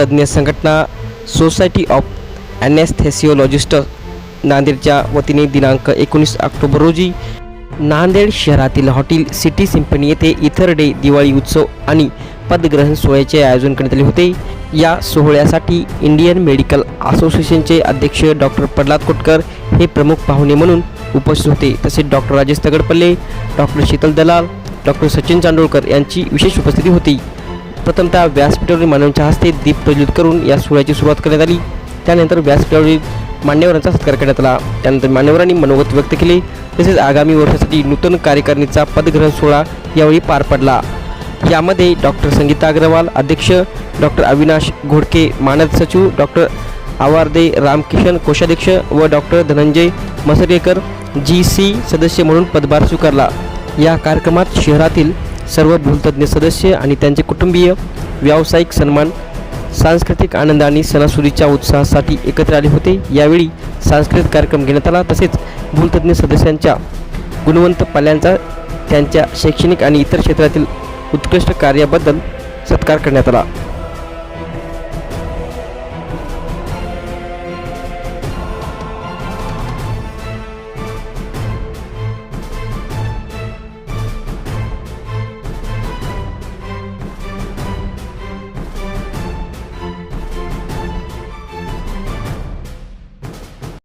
तज्ज्ञ संघटना society of ॲनेस्थेसिओलॉजिस्ट नांदेडच्या वतीने दिनांक एकोणीस ऑक्टोबर रोजी नांदेड शहरातील हॉटेल सिटी सिम्फनी येथे इथर डे दिवाळी उत्सव आणि पदग्रहण सोहळ्याचे आयोजन करण्यात आले होते. या सोहळ्यासाठी इंडियन मेडिकल असोसिएशनचे अध्यक्ष डॉक्टर प्रल्हाद कोटकर हे प्रमुख पाहुणे म्हणून उपस्थित होते. तसेच doctor Rajesh Tagadpalle doctor Sheetal Dalal doctor Sachin चांडोळकर यांची विशेष उपस्थिती होती. प्रथमतः व्यासपीठावरील मानवांच्या हस्ते दीप प्रज्वलित करून या सोहळ्याची सुरुवात करण्यात आली. त्यानंतर व्यासपीठावरील मान्यवरांचा सत्कार करण्यात आला. त्यानंतर मान्यवरांनी मनोगत व्यक्त केले. तसेच आगामी वर्षासाठी नूतन कार्यकारिणीचा पदग्रहण सोहळा यावेळी पार पडला. यामध्ये डॉक्टर संगीता अग्रवाल अध्यक्ष डॉक्टर अविनाश घोडके मानद सचिव डॉक्टर आवारदे रामकिशन कोषाध्यक्ष व doctor Dhananjay Masrekar G C सदस्य म्हणून पदभार स्वीकारला. या कार्यक्रमात शहरातील सर्व भूलतज्ञ सदस्य आणि त्यांचे कुटुंबीय व्यावसायिक सन्मान सांस्कृतिक आनंद आणि सणासुदीच्या उत्साहासाठी एकत्र आले होते. यावेळी सांस्कृतिक कार्यक्रम घेण्यात आला. तसेच भूलतज्ञ सदस्यांच्या गुणवंत पाल्यांचा त्यांच्या शैक्षणिक आणि इतर क्षेत्रातील उत्कृष्ट कार्याबद्दल सत्कार करण्यात आला.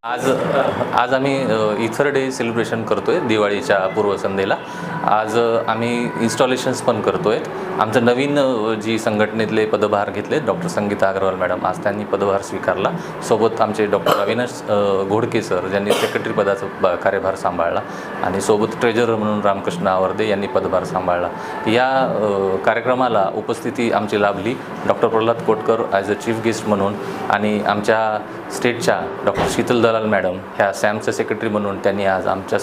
आज आज आम्ही इथर डे सेलिब्रेशन करतो आहे दिवाळीच्या पूर्वसंध्येला. आज आम्ही इन्स्टॉलेशन्स पण करतो आहे आमचं नवीन जी संघटनेतले पदभार घेतले डॉक्टर संगीता अग्रवाल मॅडम आज त्यांनी पदभार स्वीकारला. सोबत आमचे डॉक्टर अविनाश घोडके सर ज्यांनी सेक्रेटरी पदाचा कार्यभार सांभाळला आणि सोबत ट्रेजरर म्हणून रामकृष्ण आवर्दे यांनी पदभार सांभाळला. या कार्यक्रमाला उपस्थिती आमची लाभली. Doctor Pralhad Kotkar as a chief guest म्हणून आणि आमच्या स्टेटच्या डॉक्टर शीतल दलाल मॅडम ह्या सॅमच्या सेक्रेटरी म्हणून त्यांनी आज आमच्या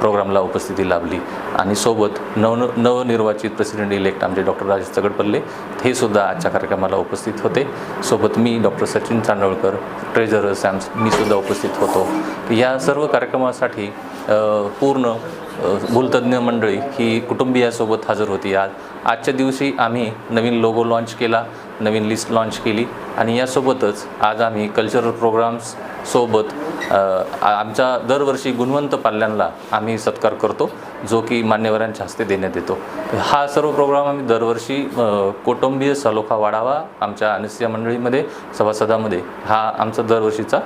प्रोग्रामला उपस्थिती लाभली. आणि सोबत नव नवनिर्वाचित प्रेसिडेंट इलेक्ट आमचे डॉक्टर डॉक्टर राजेश तगडपल्ले हे सुद्धा आजच्या कार्यक्रमाला उपस्थित होते. सोबत मी doctor Sachin Chandolkar treasurer SAMS मी सुद्धा उपस्थित होतो. या सर्व कार्यक्रमासाठी पूर्ण भूलतज्ञ मंडळी ही कुटुंबियासोबत हजर होती. आज आजच्या दिवशी आम्ही नवीन लोगो लाँच केला नवीन लिस्ट लाँच केली आणि यासोबतच आज आम्ही कल्चरल प्रोग्राम्स सोबत आमच्या दरवर्षी गुणवंत पाल्यांना आम्ही सत्कार करतो जो की मान्यवरांच्या हस्ते देण्यात येतो. हा सर्व प्रोग्राम आम्ही दरवर्षी कौटुंबिय सलोखा वाढावा आमच्या अनस्या मंडळीमध्ये सभासदामध्ये हा आमचा दरवर्षीचा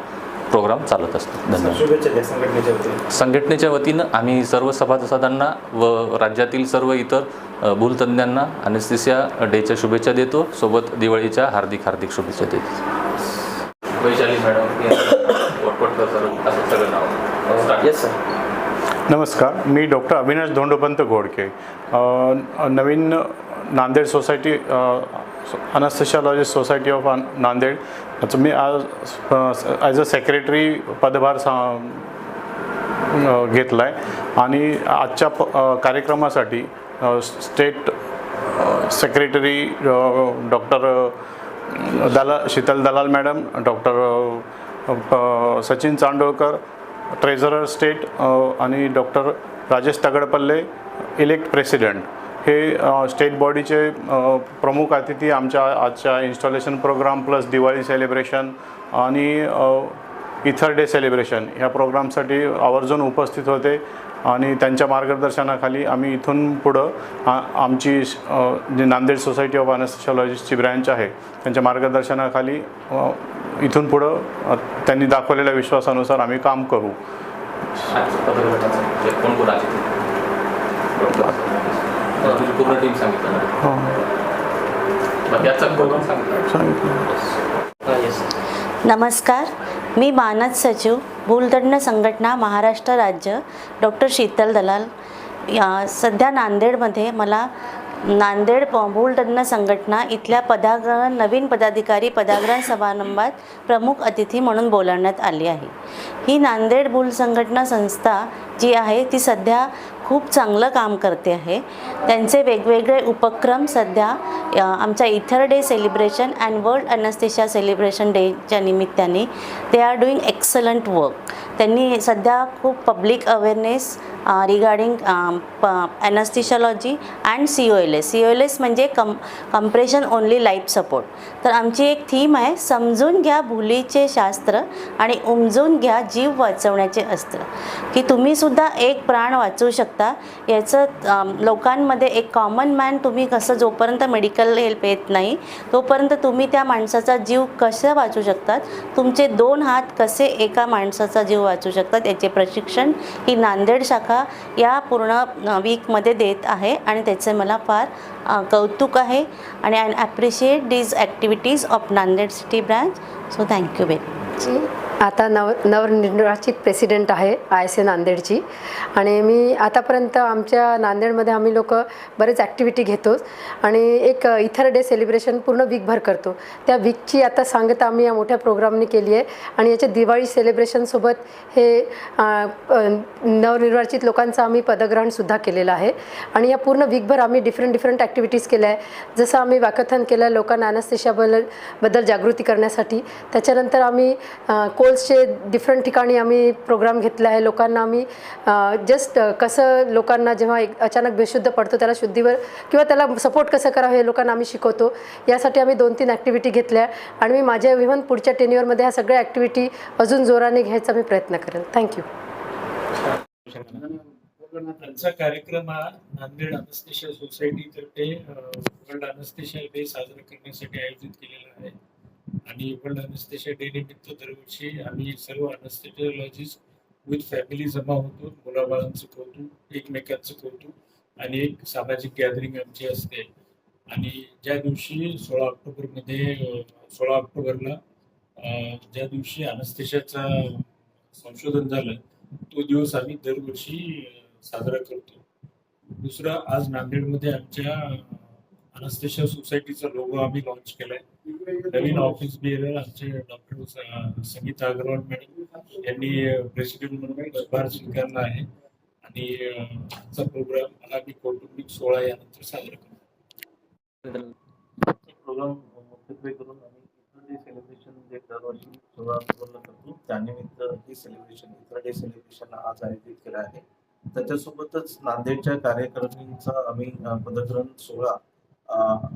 प्रोग्राम चालत असतो. धन्यवाद. संघटनेच्या वतीने. आम्ही सर्व सभासदांना व राज्यातील सर्व इतर भूलतज्ञांना अनेस्थिसिया डेच्या शुभेच्छा देतो. सोबत दिवाळीच्या हार्दिक हार्दिक शुभेच्छा देतो. वैशाली मॅडम वटवटकर सर असं सगळं नाव. येस सर नमस्कार मी doctor Avinash Dhondopant Ghodke. Naveen Nanded society anesthesiologist society of Nanded. मी आज ॲज अ सेक्रेटरी पदभार सा घेतला आहे आणि आजच्या प कार्यक्रमासाठी स्टेट सेक्रेटरी डॉक्टर दला Sheetal Dalal madam doctor Sachin Chandolkar treasurer state आणि doctor Rajesh Tagadpalle elect president. हे स्टेट बॉडीचे प्रमुख अतिथी आमच्या आजच्या installation program plus Diwali celebration आणि इथर डे सेलिब्रेशन ह्या प्रोग्रामसाठी आवर्जून उपस्थित होते. आणि त्यांच्या मार्गदर्शनाखाली आम्ही इथून पुढं आमची जी नांदेड सोसायटी ऑफ अनस्थेशॉलॉजिस्टची ब्रँच आहे त्यांच्या मार्गदर्शनाखाली इथून पुढं त्यांनी दाखवलेल्या विश्वासानुसार आम्ही काम करू. नमस्कार. मी मानद सचिव भूलदंड संघटना महाराष्ट्र राज्य डॉक्टर शीतल दलाल. या सध्या नांदेडमध्ये मला नांदेड प- संघटना इथल्या पदाग्रहण नवीन पदाधिकारी पदाग्रहण समारंभात प्रमुख अतिथी म्हणून बोलावण्यात आली आहे. ही नांदेड भूल संघटना संस्था जी आहे ती सध्या खूप चांगलं काम करते आहे. त्यांचे वेगवेगळे उपक्रम सध्या आमच्या ether day celebration and world anesthesia celebration डेच्या निमित्ताने they are doing excellent work त्यांनी सध्या खूप public awareness regarding anesthesiology and C O L S C O L S म्हणजे come compression only life support तर आमची एक थीम आहे समजून घ्या भुलीचे शास्त्र आणि उमजून घ्या जीव वाचवण्याचे अस्त्र. की तुम्हीसुद्धा एक प्राण वाचवू शकता. याचं लोकांमध्ये एक कॉमन मॅन तुम्ही कसं जोपर्यंत मेडिकल हेल्प येत नाही तोपर्यंत तुम्ही त्या माणसाचा जीव कसं वाचू शकतात? तुमचे दोन हात कसे एका माणसाचा जीव वाचू शकतात? याचे प्रशिक्षण ही नांदेड शाखा या पूर्ण वीकमध्ये देत आहे आणि त्याचे मला फार कौतुक आहे आणि I appreciate these activities of Nanded city branch so thank you very much आता नव नवनिर्वाचित प्रेसिडेंट आहे आय एस ए नांदेडची. आणि मी आतापर्यंत आमच्या नांदेडमध्ये आम्ही लोक बरेच ॲक्टिव्हिटी घेतो आणि एक इथर डे सेलिब्रेशन पूर्ण वीकभर करतो. त्या वीकची आता सांगता आम्ही या मोठ्या प्रोग्रामने केली आहे आणि याच्या दिवाळी सेलिब्रेशनसोबत हे नवनिर्वाचित लोकांचं आम्ही पदग्रहणसुद्धा केलेलं आहे. आणि या पूर्ण वीकभर आम्ही डिफरंट डिफरंट ॲक्टिव्हिटीज केल्या आहे जसं आम्ही वाकथन केलं आहे लोकांना ॲनस्थेशियाबद्दल बद्दल जागृती करण्यासाठी. त्याच्यानंतर आम्ही अ, कोल्सचे डिफरंट ठिकाणी आम्ही प्रोग्राम घेतला आहे. लोकांना आम्ही जस्ट कसं लोकांना जेव्हा एक अचानक बेशुद्ध पडतो त्याला शुद्धीवर किंवा त्याला सपोर्ट कसं करावं हे लोकांना आम्ही शिकवतो. यासाठी आम्ही दोन तीन ॲक्टिव्हिटी घेतल्या आणि मी माझ्या इव्हन पुढच्या टेन्युअरमध्ये ह्या सगळ्या ॲक्टिव्हिटी अजून जोराने घ्यायचा मी प्रयत्न करेन. थँक्यू त्यांचा कार्यक्रम हा नांदेड अनस्तेशिया सोसायटीतर्फे वर्ल्ड अनस्तेशिया डे साजरा करण्यासाठी आयोजित केलेला आहे. आणि वर्ल्ड अनस्तेशिया डे निमित्त दरवर्षी. आम्ही सर्व अनस्थेशियोलॉजिस्ट विथ फॅमिली जमा होतो. मुलाबाळांचं कौतुक एकमेकांचं कौतुक आणि एक सामाजिक गॅदरिंग आमची असते. आणि ज्या दिवशी सोळा ऑक्टोबरमध्ये सोळा ऑक्टोबरला ज्या दिवशी अनस्तेशियाचा संशोधन झालं तो दिवस आम्ही दरवर्षी साजरा करतो. दुसरा आज नांदेडमध्ये आमच्या अनस्टेशन सोसायटीचा लोगो आम्ही लॉन्च केलाय. नवीन ऑफिस बिअर आमचे डॉक्टर संगीता अग्रवाल मॅडम यांनी प्रेसिडेंट म्हणून पदभार स्वीकारला आहे. आणि अ, आजचा प्रोग्राम मी कौटुंबिक सोहळा यानंतर साजरा करतो प्रोग्राम मुख्यत्वे करून आम्ही सेलिब्रेशन जे दरवर्षी सोळा ऑक्टोबरला करतो त्यानिमित्त हे सेलिब्रेशन इथर डे सेलिब्रेशन आज आयोजित केलं आहे. त्याच्यासोबतच नांदेडच्या कार्यकारिणीचा आम्ही पदग्रहण सोहळा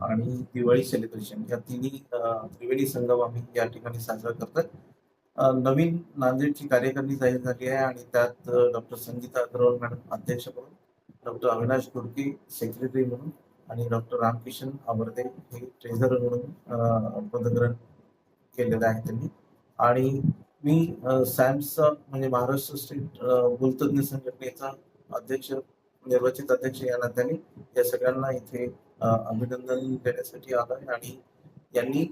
आणि दिवाळी सेलिब्रेशन या तिन्ही त्रिवेणी संगम आम्ही या ठिकाणी साजरा करतोय. नवीन नांदेडची कार्यकारिणी जाहीर झाली आहे आणि त्यात डॉक्टर संगीता अग्रवाल मॅडम अध्यक्ष म्हणून डॉक्टर अविनाश गुडके सेक्रेटरी म्हणून आणि डॉक्टर रामकिशन आवर्दे हे ट्रेझरर म्हणून पदग्रहण केलेलं आहे त्यांनी. आणि मी सॅम्सचा म्हणजे महाराष्ट्र स्टेट भूलतज्ञ संघटनेचा अध्यक्ष निर्वाचित अध्यक्ष या नात्याने या सगळ्यांना इथे अभिनंदन देण्यासाठी आलो आहे आणि यांनी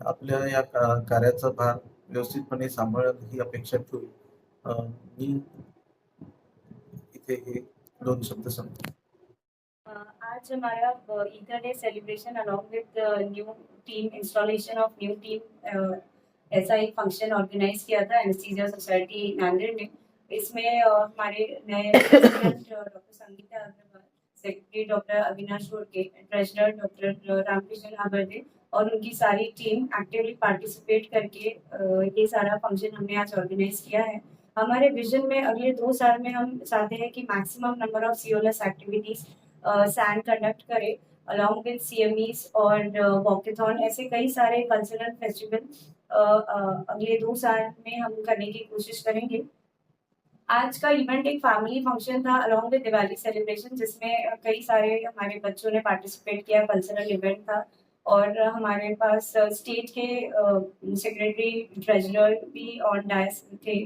आपल्या या कार्याचा भार व्यवस्थितपणे सांभाळत ही अपेक्षा ठेवून मी इथे हे दोन शब्द सांगतो. आज हमारा ether day celebration along with new team installation of new team ऐसा एक फंक्शन ऑर्गेनाइज किया था एनेस्थीसिया सोसाइटी नांदेड़ में इसमें हमारे नए doctor Sangeeta Agrawal secretary doctor Avinash Godke treasurer doctor Ramkrishna Abarde और उनकी सारी टीम एक्टिवली पार्टिसिपेट करके ये सारा फ़ंक्शन हमने आज ऑर्गेनाइज किया है। हमारे विजन में अगले दो साल में हम चाहते हैं कि maximum number of C O L S activities sand conduct करे अलॉन्ग विद सी और वॉकेथॉन ऐसे कई सारे कल्चरल फेस्टिवल अगले दो साल में हम करने की कोशिश करेंगे। आज का इवेंट एक फैमिली फ़ंक्शन था अलॉन्ग विद दिवाली सेलिब्रेशन जिसमें कई सारे हमारे बच्चों ने पार्टिसिपेट किया कल्चरल इवेंट था। और हमारे पास स्टेट के सेक्रेटरी ट्रेजरर भी ऑन डायस थे।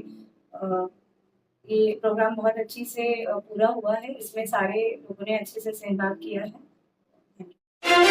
ये प्रोग्राम बहुत अच्छी से पूरा हुआ है। इसमें सारे लोगों ने अच्छे से सहभाग किया है।